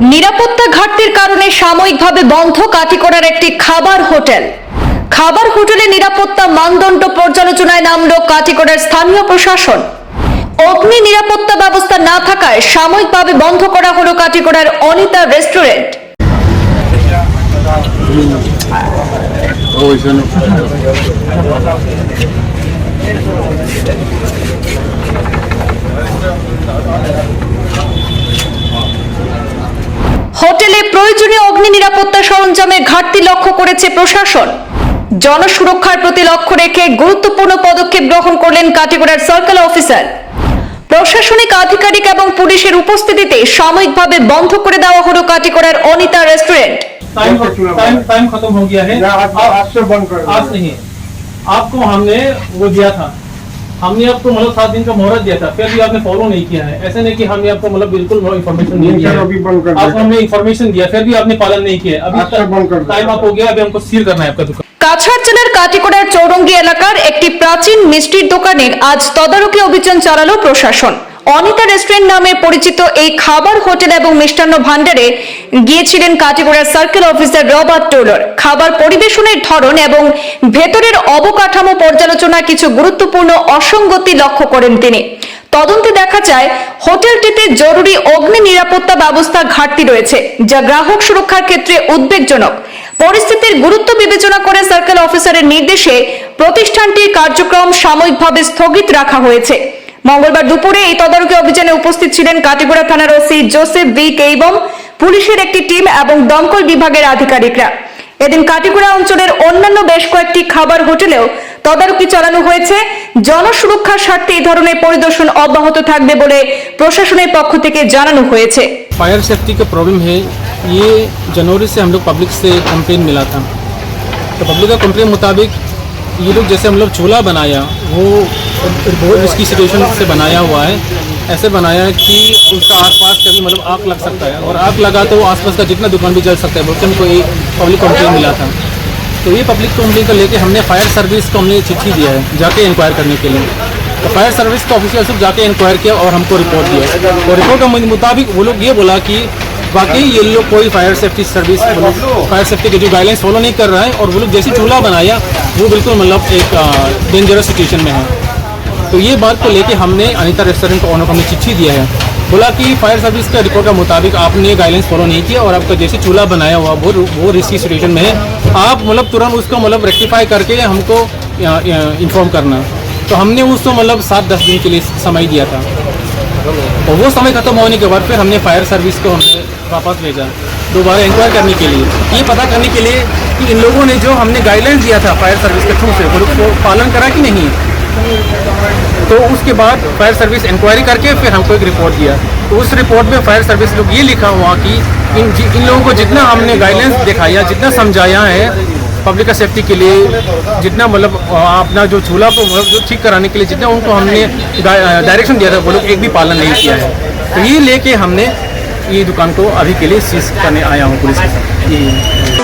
নিরাপত্তা ঘাটতির কারণে সাময়িকভাবে বন্ধ কাটিকড়ার একটি খাবার হোটেল। খাবার হোটেলে নিরাপত্তা মানদণ্ড পর্যালোচনায় নামল কাটিকড়ার স্থানীয় প্রশাসন। অগ্নি নিরাপত্তা ব্যবস্থা না থাকায় সাময়িকভাবে বন্ধ করা হলো কাটিকড়ার অনিতা রেস্টুরেন্ট। হোটেলে প্রয়োজনীয় অগ্নি নিরাপত্তা সরঞ্জামের ঘাটতি লক্ষ্য করেছে প্রশাসন জনসুরক্ষার প্রতি লক্ষ্য রেখে গুরুত্বপূর্ণ পদক্ষেপ গ্রহণ করলেন কাটিগড়ার সার্কেল অফিসার প্রশাসনিক আধিকারিক এবং পুলিশের উপস্থিতিতে সাময়িকভাবে বন্ধ করে দেওয়া হলো কাটিগড়ার Anita restaurant time time time खत्म हो गया है या आज आज से बंद कर आज नहीं है आपको हमने वो दिया था हमने आपको मतलब सात दिन का मुहूर्त दिया था फिर भी आपने फॉलो नहीं किया है ऐसे नहीं कि हमने आपको मतलब बिल्कुल इन्फॉर्मेशन नहीं दिया सर, अभी बंद कर है आपको देते हैं। हमने इन्फॉर्मेशन दिया फिर भी आपने पालन नहीं किया है। अभी आज से बंद कर देते टाइम आप हो गया अभी हमको सील करना है आपका दुकान কাছাড় জেলার কাটিকড়ার চৌরঙ্গি এলাকার একটি প্রাচীন মিষ্টির দোকানের আজ তদারকি অভিযান চালালো প্রশাসন অনিতা রেস্টুরেন্ট নামে পরিচিত এই খাবার হোটেল এবং মিষ্টান্ন ভান্ডারে গিয়েছিলেন কাটিগড়ার সার্কেল অফিসার রবার্ট টোলর। খাবার পরিবেশনের ধরন এবং ভেতরের অবকাঠামো পর্যালোচনা কিছু গুরুত্বপূর্ণ অসঙ্গতি লক্ষ্য করেন তিনি। তদন্তে দেখা যায়, হোটেলটিতে জরুরি অগ্নি নিরাপত্তা ব্যবস্থা ঘাটতি রয়েছে, যা গ্রাহক সুরক্ষার ক্ষেত্রে উদ্বেগজনক। পরিস্থিতির গুরুত্ব বিবেচনা করে সার্কেল অফিসারের নির্দেশে প্রতিষ্ঠানটির কার্যক্রম সাময়িকভাবে স্থগিত রাখা হয়েছে। মঙ্গলবার দুপুরে এই তদারকি অভিযানে উপস্থিত ছিলেন কাটিগড়া থানার ওসি জোসেফ বি কেইবম পুলিশের একটি টিম এবং দমকল বিভাগের আধিকারিকরা এদিন কাটিগড়া অঞ্চলের অন্যান্য বেশ কয়েকটি খাবার হোটেলেও তদারকি চালানো হয়েছে জনসুরক্ষার স্বার্থে এই ধরনের পরিদর্শন অব্যাহত থাকবে বলে প্রশাসনের পক্ষ থেকে জানানো হয়েছে फायर सेफ्टी का प्रॉब्लम है ये जनवरी से हम लोग पब्लिक से कंप्लेन मिला था तो पब्लिक का कंप्लेन मुताबिक ये लोग जैसे हम लोग चूल्हा बनाया, वो बहुत रिस्की सिचुएशन से बनाया हुआ है। ऐसे बनाया कि उसका आसपास कभी मतलब आग लग सकता है। और आग लगा तो आसपास का जितना दुकान भी जल सकता है बोलकर हमको एक पब्लिक कंप्लेन मिला था। तो ये पब्लिक कंप्लेन को लेके हमने फायर सर्विस को हमने चिट्ठी दिया है, जाके इंक्वायर करने के लिए। तो फायर सर्विस का ऑफिसर सिर्फ़ जाके इंक्वायर किया और हमको रिपोर्ट दिया। और रिपोर्ट के मुताबिक वो लोग ये बोला कि बाकी ये लोग कोई fire safety service fire safety के जो गाइडलाइंस फॉलो नहीं कर रहा है और वो लोग जैसे चूल्हा बनाया वो बिल्कुल मतलब एक डेंजरस सिचुएशन में है। तो ये बात को लेके हमने अनिता रेस्टोरेंट को ऑनर को हमने चिट्ठी दिया है। बोला कि फायर सर्विस के रिपोर्ट के मुताबिक आपने गाइडलाइंस फॉलो नहीं किया और आपका जैसे चूल्हा बनाया हुआ वो वो रिस्की सिचुएशन में है। आप मतलब तुरंत उसको मतलब रेक्टिफाई करके हमको इन्फॉर्म करना। तो हमने उसको मतलब सात दस दिन के लिए समय दिया था। और वो समय खत्म होने के बाद फिर हमने फायर सर्विस को हमने वापस भेजा, दोबारा इंक्वायर करने के लिए। ये पता करने के लिए कि इन लोगों ने जो हमने गाइडलाइंस दिया था फायर सर्विस के थ्रू से, वो पालन करा कि नहीं? तो उसके बाद फायर सर्विस इंक्वायरी करके फिर हमको एक रिपोर्ट दिया। तो उस रिपोर्ट में फायर सर्विस लोग ये लिखा हुआ कि इन इन लोगों को जितना हमने गाइडलाइंस दिखाया, जितना समझाया है पब्लिक का सेफ्टी के लिए जितना मतलब अपना जो चूल्हा को मतलब जो ठीक कराने के लिए जितना उनको हमने डायरेक्शन दिया था, वो लोग एक भी पालन नहीं किया है। तो ये लेके हमने ये दुकान को अभी के लिए सीज करने आया हूँ पुलिस के साथ।